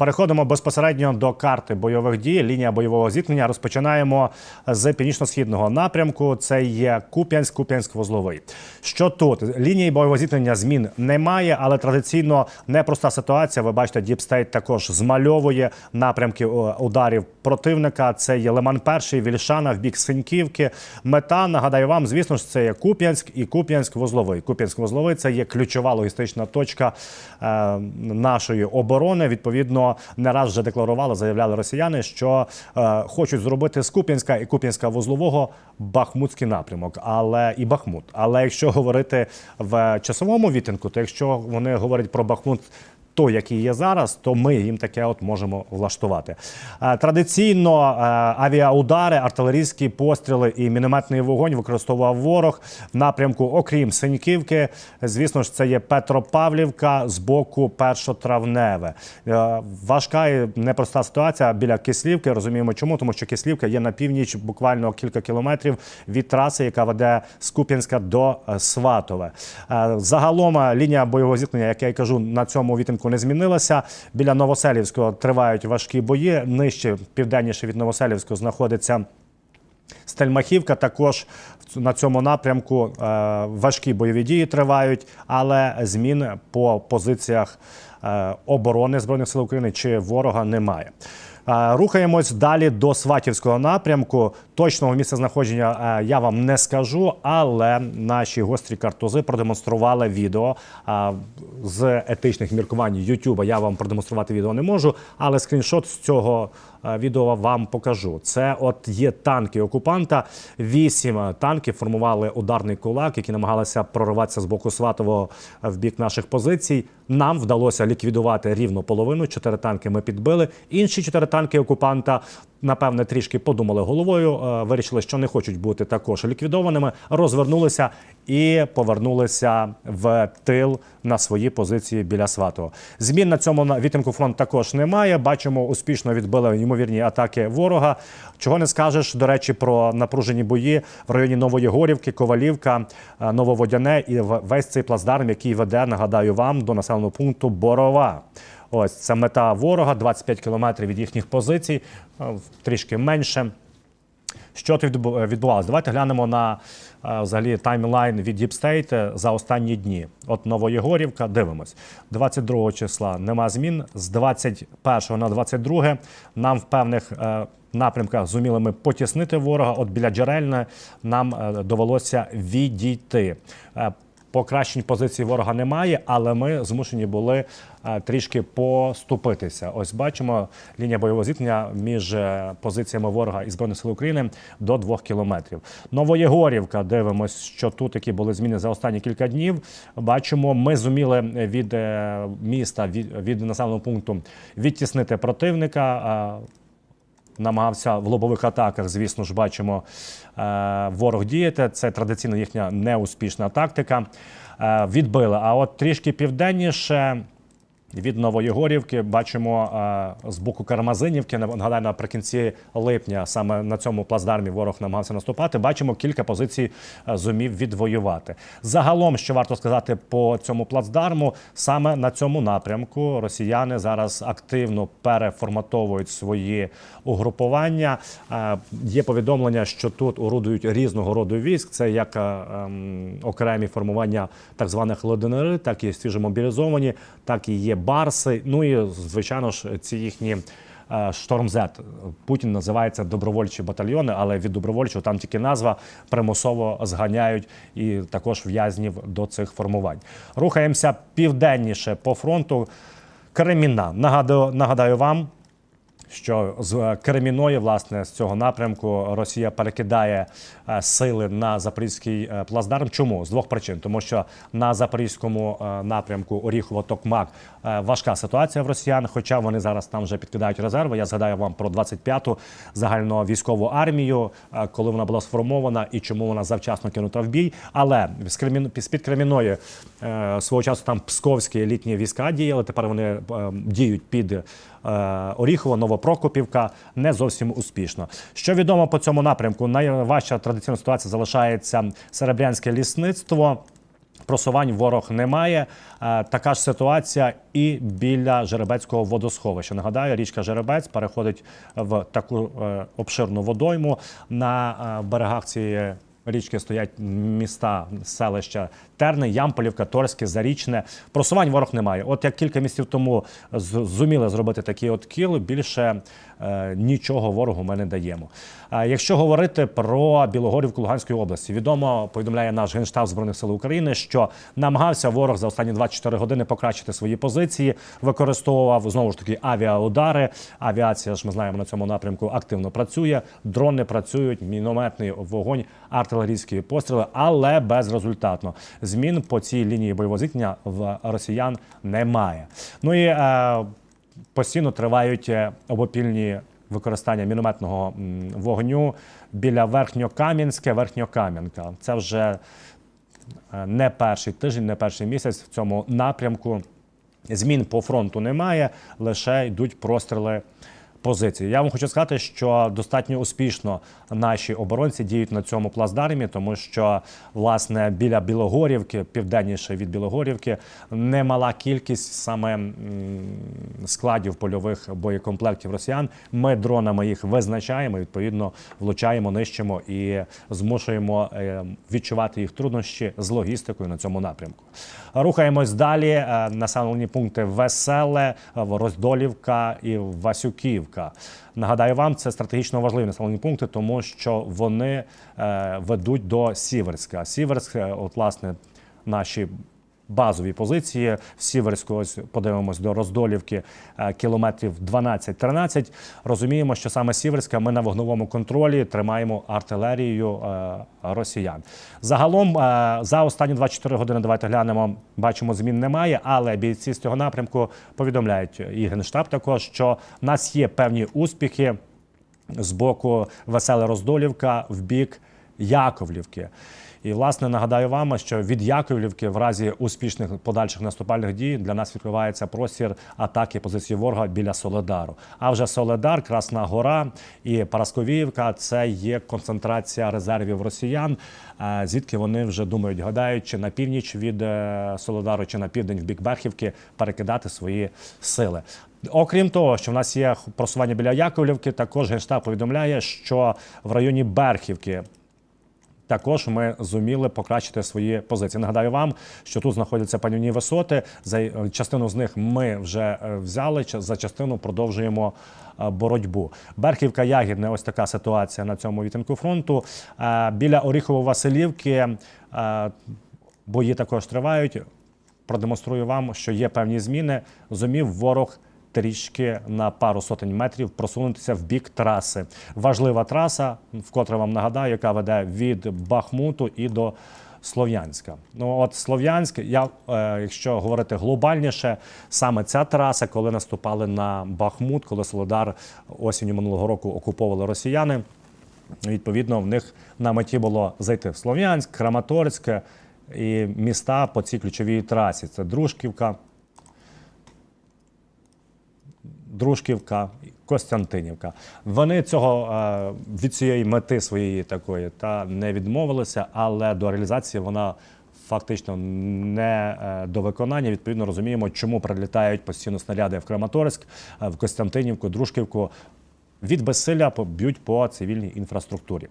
Переходимо безпосередньо до карти бойових дій. Лінія бойового зіткнення розпочинаємо з північно-східного напрямку. Це є Куп'янськ, Куп'янськ-Вузловий. Що тут? Лінії бойового зіткнення змін немає, але традиційно непроста ситуація. Ви бачите, Діпстейт також змальовує напрямки ударів противника. Це є Лиман Перший, Вільшана в бік Синьківки. Мета нагадаю вам, звісно ж, це є Куп'янськ і Куп'янськ-Вузловий. Куп'янськ-Вузловий це є ключова логістична точка е, нашої оборони. Відповідно, не раз вже декларували, заявляли росіяни, що е, хочуть зробити з Куп'янська і Куп'янська-Вузлового Бахмутський напрямок, але і Бахмут. Але якщо говорити в часовому відтинку, то якщо вони говорять про Бахмут. Той, який є зараз, то ми їм таке от можемо влаштувати. Е, Традиційно е, авіаудари, артилерійські постріли і мінометний вогонь використовував ворог в напрямку, окрім Синьківки. Звісно ж, це є Петропавлівка з боку Першотравневе. Е, Важка і непроста ситуація біля Кислівки. Розуміємо, чому, тому що Кислівка є на північ, буквально кілька кілометрів від траси, яка веде з Куп'янська до Сватове. Загалом лінія бойового зіткнення, як я й кажу, на цьому відтинку не змінилася. Біля Новоселівського тривають важкі бої. Нижче, південніше від Новоселівського, знаходиться Стельмахівка. Також на цьому напрямку е, важкі бойові дії тривають, але змін по позиціях е, оборони Збройних сил України чи ворога немає. Е, Рухаємось далі до Сватівського напрямку. Точного місця знаходження е, я вам не скажу, але наші гострі картузи продемонстрували відео е, з етичних міркувань Ютуба. Я вам продемонструвати відео не можу, але скріншот з цього відео вам покажу. Це от є танки окупанта. Вісім танків формували ударний кулак, які намагалися прориватися з боку Сватового в бік наших позицій. Нам вдалося ліквідувати рівно половину. Чотири танки ми підбили. Інші чотири танки окупанта. Напевне, трішки подумали головою, е, вирішили, що не хочуть бути також ліквідованими, розвернулися і повернулися в тил на свої позиції біля Сватого. Змін на цьому на- відтинку фронт також немає. Бачимо, успішно відбили ймовірні атаки ворога. Чого не скажеш, до речі, про напружені бої в районі Нової Горівки, Ковалівка, е, Нововодяне і весь цей плацдарм, який веде, нагадаю вам, до населеного пункту Борова. Ось це мета ворога, 25 кілометрів від їхніх позицій, е, трішки менше. Що тут відбу- відбувалося? Давайте глянемо на е, взагалі таймлайн від Deep State за останні дні. От Новоєгорівка, дивимось. 22 числа нема змін. З 21 на 22 нам в певних е, напрямках зуміли ми потіснити ворога. От біля джерельне нам е, довелося відійти. Покращень позиції ворога немає, але ми змушені були е, трішки поступитися. Ось бачимо лінія бойового зіткнення між е, позиціями ворога і збройних сил України до двох кілометрів. Новоєгорівка. Дивимось, що тут які були зміни за останні кілька днів. Бачимо, ми зуміли від е, міста від, від населеного пункту відтіснити противника. Намагався в лобових атаках, звісно ж, бачимо е, ворог діяти. Це традиційно їхня неуспішна тактика. Е, відбили. А от трішки південніше. Від Новоєгорівки бачимо е, з боку Кармазинівки. Нагадаю, наприкінці липня саме на цьому плацдармі ворог намагався наступати. Бачимо кілька позицій е, зумів відвоювати. Загалом, що варто сказати по цьому плацдарму, саме на цьому напрямку росіяни зараз активно переформатовують свої угрупування. Е, Є повідомлення, що тут орудують різного роду військ. Це як ем, окремі формування так званих ЛДНР, так і свіжомобілізовані, так і є барси. Ну і звичайно ж, ці їхні. е, Штормзет Путін називається добровольчі батальйони, але від добровольчого там тільки назва примусово зганяють і також в'язнів до цих формувань. Рухаємося південніше по фронту. Креміна. Нагадаю, нагадаю вам, що з Креміної, власне, з цього напрямку Росія перекидає е, сили на запорізький е, плацдарм. Чому з двох причин? Тому що на запорізькому е, напрямку Оріхово-Токмак е, важка ситуація в росіян, хоча вони зараз там вже підкидають резерви. Я згадаю вам про 25-ту загальну військову армію, е, коли вона була сформована і чому вона завчасно кинута в бій. Але з Кремін з-під Креміної е, свого часу там псковські елітні війська діяли. Тепер вони е, діють під е, Оріхово, Новопрокопівка не зовсім успішно. Що відомо по цьому напрямку? Найважча традиційна ситуація залишається серебрянське лісництво. Просувань ворог не має. Е, Така ж ситуація і біля Жеребецького водосховища. Нагадаю, річка Жеребець переходить в таку е, обширну водойму. На е, берегах цієї річки стоять міста, селища Терни, Ямполівка, Торське, Зарічне. Просувань ворог не має. От як кілька місяців тому зуміли зробити такий от кіл, більше е, нічого ворогу ми не даємо. А якщо говорити про Білогорівку Луганської області, відомо повідомляє наш генштаб збройних сил України, що намагався ворог за останні 24 години покращити свої позиції, використовував знову ж таки авіаудари. Авіація ж ми знаємо на цьому напрямку активно працює. Дрони працюють, мінометний вогонь, артилерійські постріли, але безрезультатно. Змін по цій лінії бойового зіткнення в росіян немає. Ну і е, постійно тривають е, обопільні використання мінометного вогню біля Верхньокам'янське, Верхньокам'янка. Це вже е, не перший тиждень, не перший місяць в цьому напрямку. Змін по фронту немає, лише йдуть простріли позиції. Я вам хочу сказати, що достатньо успішно наші оборонці діють на цьому плацдармі, тому що власне біля Білогорівки, південніше від Білогорівки, немала кількість саме складів польових боєкомплектів росіян. Ми дронами їх визначаємо, відповідно влучаємо, нищимо і змушуємо е, відчувати їх труднощі з логістикою на цьому напрямку. Рухаємось далі. Е, Населені пункти Веселе, Роздолівка і Васюківка. Нагадаю вам, це стратегічно важливі населені пункти, тому що вони е, ведуть до Сіверська. Сіверськ, е, от власне, наші базові позиції. В Сіверську, ось подивимось до Роздолівки, е, кілометрів 12-13. Розуміємо, що саме Сіверська ми на вогновому контролі тримаємо артилерією е, росіян. Загалом е, за останні 24 години давайте глянемо. Бачимо, змін немає, але бійці з цього напрямку повідомляють і генштаб також, що в нас є певні успіхи з боку Веселе Роздолівка в бік Яковлівки. І власне нагадаю вам, що від Яковлівки в разі успішних подальших наступальних дій для нас відкривається простір атаки позиції ворога біля Соледару. А вже Соледар, Красна Гора і Парасковіївка це є концентрація резервів росіян. Звідки вони вже думають, гадають, чи на північ від е, Соледару, чи на південь в бік Берхівки перекидати свої сили. Окрім того, що в нас є просування біля Яковлівки, також генштаб повідомляє, що в районі Берхівки також ми зуміли покращити свої позиції. Нагадаю вам, що тут знаходяться панівні висоти. За е, частину з них ми вже е, взяли. За частину продовжуємо е, боротьбу. Берхівка Ягідне. Ось така ситуація на цьому відтинку фронту. Біля Оріхово-Василівки бої також тривають. Продемонструю вам, що є певні зміни. Зумів ворог трішки на пару сотень метрів просунутися в бік траси. Важлива траса, вкотре вам нагадаю, яка веде від Бахмуту і до Слов'янська. Ну от Слов'янськ, я, е, якщо говорити глобальніше, саме ця траса, коли наступали на Бахмут, коли Солодар осінню минулого року окуповували росіяни. Відповідно, в них на меті було зайти в Слов'янськ, Краматорськ і міста по цій ключовій трасі. Це Дружківка, Дружківка, Костянтинівка. Вони цього е, від цієї мети своєї такої та не відмовилися, але до реалізації вона фактично не е, до виконання. Відповідно, розуміємо, чому прилітають постійно снаряди в Краматорськ, е, в Костянтинівку, Дружківку. Від безсилля б'ють по цивільній інфраструктурі.